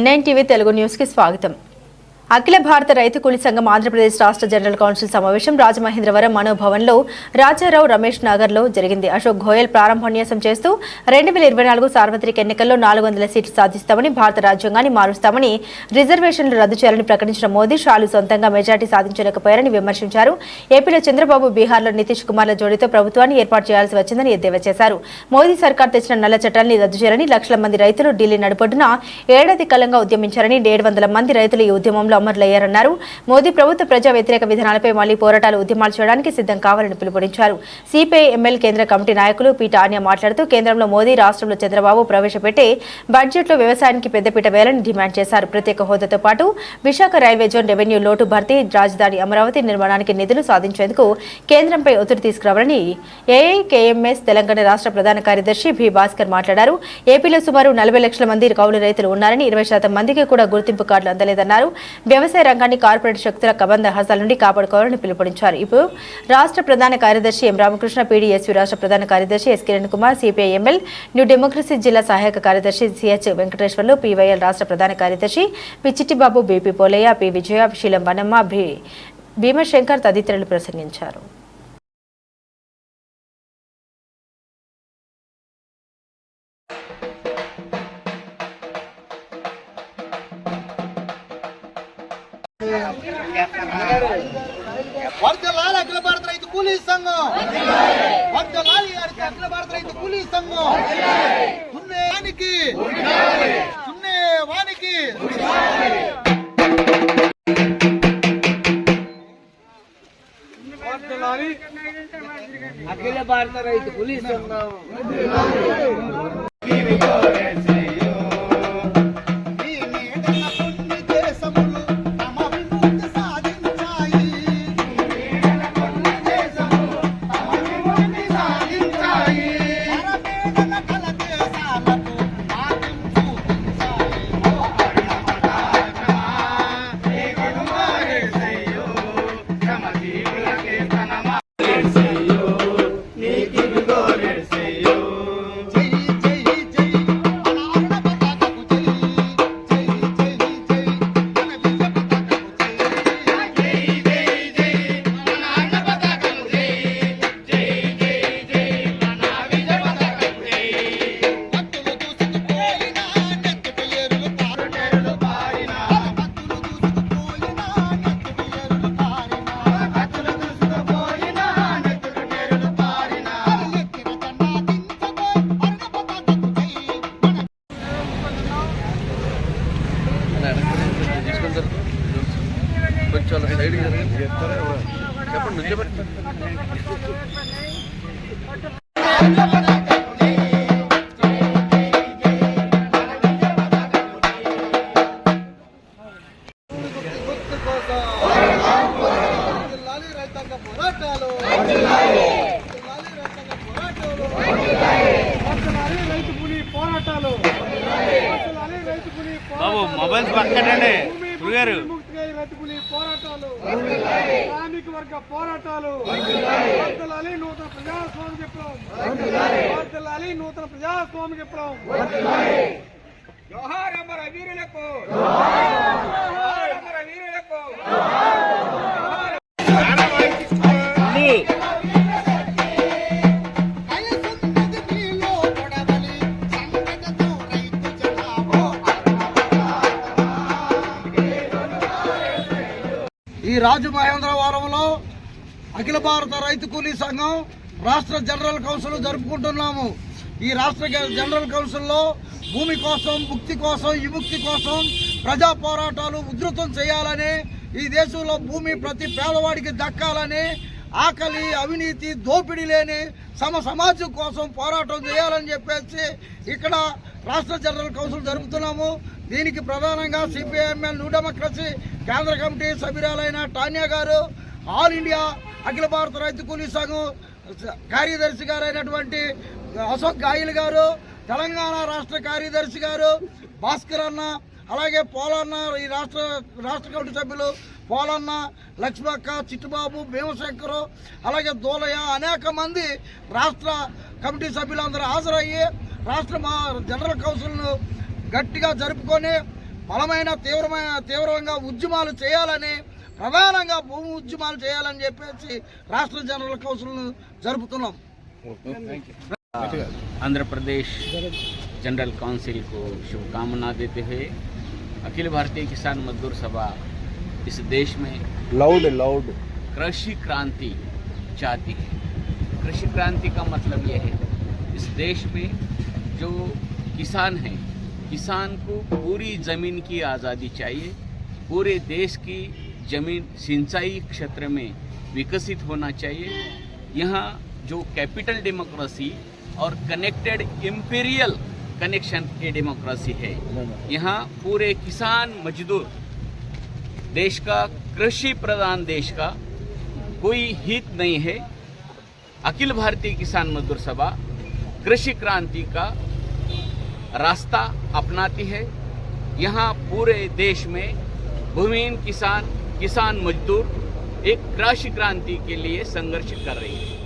NIN TV Telugu న్యూస్కి స్వాగతం. అఖిల భారత రైతు కూలీ సంఘం ఆంధ్రప్రదేశ్ రాష్ట్ర జనరల్ కౌన్సిల్ సమావేశం రాజమహేంద్రవరం మనోభవన్లో రాజారావు రమేష్ నగర్లో జరిగింది. అశోక్ గోయల్ ప్రారంభోన్యాసం చేస్తూ రెండు వేల ఇరవై నాలుగు సార్వత్రిక ఎన్నికల్లో నాలుగు వందల సీట్లు సాధిస్తామని భారత రాజ్యాంగాన్ని మారుస్తామని రిజర్వేషన్లు రద్దు చేయాలని ప్రకటించిన మోదీ షాలు సొంతంగా మెజార్టీ సాధించలేకపోయారని విమర్శించారు. ఏపీలో చంద్రబాబు బీహార్లో నితీష్ కుమార్ల జోడీతో ప్రభుత్వాన్ని ఏర్పాటు చేయాల్సి వచ్చిందని ఎద్దేవా చేశారు. మోదీ సర్కార్ తెచ్చిన నల్ల చట్టాన్ని రద్దు చేయాలని లక్షల మంది రైతులు ఢిల్లీ నడుపొడ్డున ఏడాది కాలంగా ఉద్యమించారని ఏడు వందల మంది రైతులు ఈ ఉద్యమంలో అమరులయ్యారన్నారు మోదీ ప్రభుత్వ ప్రజా వ్యతిరేక విధానాలపై మళ్ళీ పోరాటాలు ఉద్యమాలు చేయడానికి సిద్ధం కావాలని పిలుపునిచ్చారు. సిపిఐ ఎంఎల్ కేంద్ర కమిటీ నాయకులు పీట ఆన్య మాట్లాడుతూ కేంద్రంలో మోదీ రాష్ట్రంలో చంద్రబాబు ప్రవేశపెట్టే బడ్జెట్లో వ్యవసాయానికి పెద్దపీట వేయాలని డిమాండ్ చేశారు. ప్రత్యేక హోదాతో పాటు విశాఖ రైల్వే జోన్ రెవెన్యూ లోటు భర్తీ రాజధాని అమరావతి నిర్మాణానికి నిధులు సాధించేందుకు కేంద్రంపై ఒత్తిడి తీసుకురావాలని ఏఐకేఎంఎస్ తెలంగాణ రాష్ట్ర ప్రధాన కార్యదర్శి బి భాస్కర్ మాట్లాడారు. ఏపీలో సుమారు నలభై లక్షల మంది కౌలు రైతులు ఉన్నారని ఇరవై శాతం మందికి కూడా గుర్తింపు కార్డులు అందలేదన్నారు. వ్యవసాయ రంగాన్ని కార్పొరేట్ శక్తుల కబంధ హస్తాల నుండి కాపాడుకోవాలని పిలుపునిచ్చారు. ఇప్పుడు రాష్ట్ర ప్రధాన కార్యదర్శి ఎం రామకృష్ణ పీడీఎస్యూ రాష్ట్ర ప్రధాన కార్యదర్శి S Kiran Kumar CPI ML new democracy జిల్లా సహాయక కార్యదర్శి సిహెచ్ వెంకటేశ్వర్లు పివైఎల్ రాష్ట్ర ప్రధాన కార్యదర్శి P Chittibabu BP Polaiah P Vijaya Seelam Vanamma భీ భీమశంకర్ తదితరులు ప్రసంగించారు. వర్ధలాలి అఖిల భారత రైతు కూలీ సంఘం వర్ధలాలి అఖిల భారత రైతు కూలీ సంఘం దున్నే వానికి దున్నే వానికి అఖిల భారత రైతు కూలీ సంఘం కూలీ బాబు మొబైల్స్ పక్కనండి గురుగారు. పోరాటాలు. శ్రామిక వర్గ పోరాటాలు వర్తలాలి నూతన ప్రజాస్వామ్య విప్లవం. వర్తలాలి నూతన ప్రజాస్వామ్య విప్లవం. జోహార్ అమర వీరులకు. ఈ రాజమహేంద్రవరంలో అఖిల భారత రైతు కూలీ సంఘం రాష్ట్ర జనరల్ కౌన్సిల్ జరుపుకుంటున్నాము. ఈ రాష్ట్ర జనరల్ కౌన్సిల్లో భూమి కోసం ముక్తి కోసం విముక్తి కోసం ప్రజా పోరాటాలు ఉధృతం చేయాలని ఈ దేశంలో భూమి ప్రతి పేదవాడికి దక్కాలని ఆకలి అవినీతి దోపిడీ లేని సమ సమాజం కోసం పోరాటం చేయాలని చెప్పేసి ఇక్కడ రాష్ట్ర జనరల్ కౌన్సిల్ జరుపుతున్నాము. దీనికి ప్రధానంగా సిపిఐఎంఎల్ న్యూ డెమోక్రసీ కేంద్ర కమిటీ సభ్యురాలైన టాన్యా గారు ఆల్ ఇండియా అఖిల భారత రైతు కూలీ సంఘం కార్యదర్శి గారైనటువంటి అశోక్ గాయల్ గారు తెలంగాణ రాష్ట్ర కార్యదర్శి గారు భాస్కర్ అన్న అలాగే పోలన్న ఈ రాష్ట్ర రాష్ట్ర కమిటీ సభ్యులు పోలన్న లక్ష్మక్క చిట్టుబాబు భీమశంకరు అలాగే దోలయ్య అనేక మంది రాష్ట్ర కమిటీ సభ్యులందరూ హాజరయ్యి రాష్ట్ర మా జనరల్ కౌన్సిల్ను గట్టిగా జరుపుకొని బలమైన తీవ్రమైన తీవ్రంగా ఉద్యమాలు చేయాలని ప్రధానంగా భూమి ఉద్యమాలు చేయాలని చెప్పేసి రాష్ట్ర general council జరుపుతున్నాం Andhra Pradesh general council को शुभकामना देते हुए अखिल भारतीय किसान मजदूर सभा इस देश में లౌడ్ లౌడ్ कृषि क्रांति चाहती है कृषि क्रांति का मतलब यह है इस देश में जो किसान हैं किसान को पूरी ज़मीन की आज़ादी चाहिए। पूरे देश की ज़मीन सिंचाई क्षेत्र में विकसित होना चाहिए। यहाँ जो कैपिटल डेमोक्रेसी और कनेक्टेड इम्पीरियल कनेक्शन की डेमोक्रेसी है, यहाँ पूरे किसान मजदूर, देश का कृषि प्रधान देश का कोई हित नहीं है। अखिल भारतीय किसान मजदूर सभा, कृषि क्रांति का रास्ता अपनाती है। यहाँ पूरे देश में भूमिहीन किसान किसान मजदूर एक कृषि क्रांति के लिए संघर्ष कर रही है।